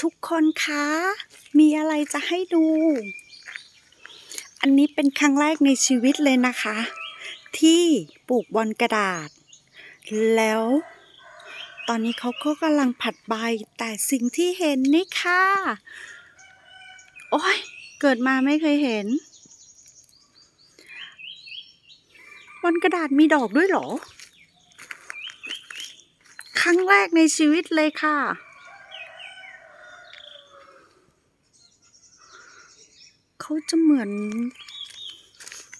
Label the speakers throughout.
Speaker 1: ทุกคนคะ มีอะไรจะให้ดู อันนี้เป็นครั้งแรกในชีวิตเลยนะคะ ที่ปลูกบอลกระดาษ แล้ว ตอนนี้เขาก็กำลังผัดใบ แต่สิ่งที่เห็นนี่ค่ะ โอ้ย เกิดมาไม่เคยเห็น บอลกระดาษมีดอกด้วยหรอ ครั้งแรกในชีวิตเลยค่ะ เขาจะเหมือน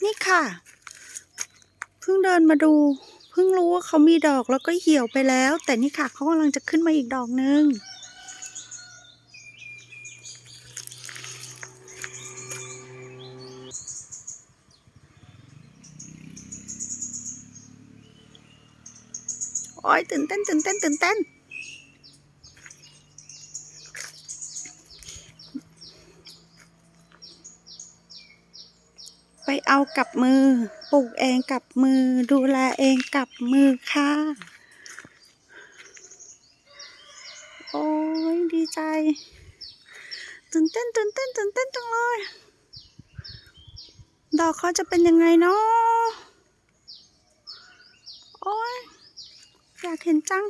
Speaker 1: นี่ค่ะ เพิ่งเดินมาดู เพิ่งรู้ว่าเขามีดอกแล้วก็เหี่ยวไปแล้ว แต่นี่ค่ะเขากำลังจะขึ้นมาอีกดอกนึงโอ้ยตื่นเต้นตื่นเต้นตื่นเต้น ไปเอากับมือ ปลูกเองกับมือ ดูแลเองกับมือค่ะ โอ้ยดีใจตื่นเต้นตื่นเต้นตื่นเต้นจังเลย ดอกเขาจะเป็นยังไงเนาะโอ้ยอยากเห็นจัง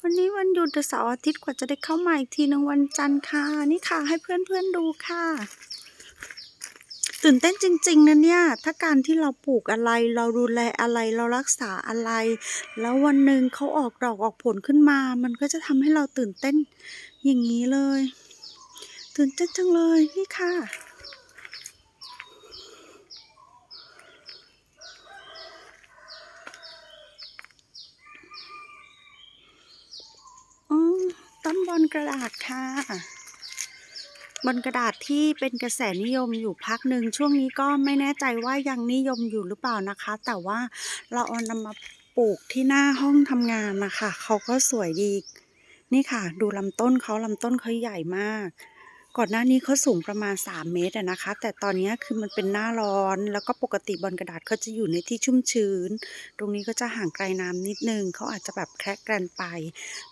Speaker 1: วันนี้วันหยุดเสาร์อาทิตย์กว่าจะได้เข้ามาอีกทีหนึ่งวันจันทร์ค่ะ นี่ค่ะให้เพื่อนๆดูค่ะ ตื่นเต้นจริง ๆนะเนี่ย ถ้าการที่เราปลูกอะไร เราดูแลอะไรเรารักษาอะไร แล้ววันหนึ่งเขาออกดอกออกผลขึ้นมา มันก็จะทำให้เราตื่นเต้นอย่างนี้เลย ตื่นเต้นจังเลยนี่ค่ะ อืมต้นบอลกระดาษค่ะ บนกระดาษที่เป็นกระแสนิยมอยู่พักหนึ่งช่วงนี้ก็ไม่แน่ใจว่ายังนิยมอยู่หรือเปล่านะคะ แต่ว่าเราเอานำมาปลูกที่หน้าห้องทำงานนะคะเขาก็สวยดี นี่ค่ะ ดูลำต้นเขาลำต้นเขาใหญ่มาก ก่อนหน้านี้เขาสูงประมาณ 3 เมตรนะคะ แต่ตอนนี้คือมันเป็นหน้าร้อน แล้วก็ปกติบอลกระดาษเขาจะอยู่ในที่ชุ่มชื้น ตรงนี้ก็จะห่างไกลน้ำนิดนึงเขาอาจจะแบบแคระกันไป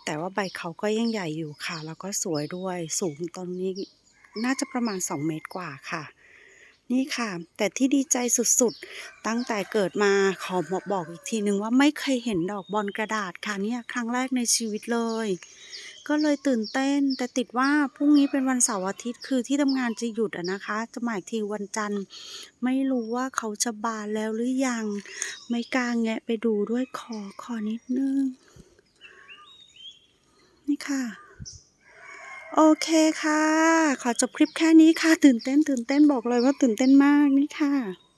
Speaker 1: แต่ว่าใบเขาก็ยังใหญ่อยู่ค่ะ แล้วก็สวยด้วย สูงตอนนี้ น่าจะประมาณ 2 เมตรกว่าค่ะ นี่ค่ะ แต่ที่ดีใจสุดๆ ตั้งแต่เกิดมาขอบอกบอกอีกทีนึงว่าไม่เคยเห็นดอกบอลกระดาษค่ะเนี่ยครั้งแรกในชีวิตเลย ก็เลยตื่นเต้น แต่ติดว่าพรุ่งนี้เป็นวันเสาร์อาทิตย์คือที่ทำงานจะหยุดอะนะคะ จะหมาอีกทีวันจันทร์ ไม่รู้ว่าเขาจะบานแล้วหรือยัง ไม่กล้าแงะไปดูด้วยขอขอนิดนึง นี่ค่ะ โอเคค่ะ ขอจบคลิปแค่นี้ค่ะ ตื่นเต้น ตื่นเต้นบอกเลยว่าตื่นเต้นมากนี่ค่ะ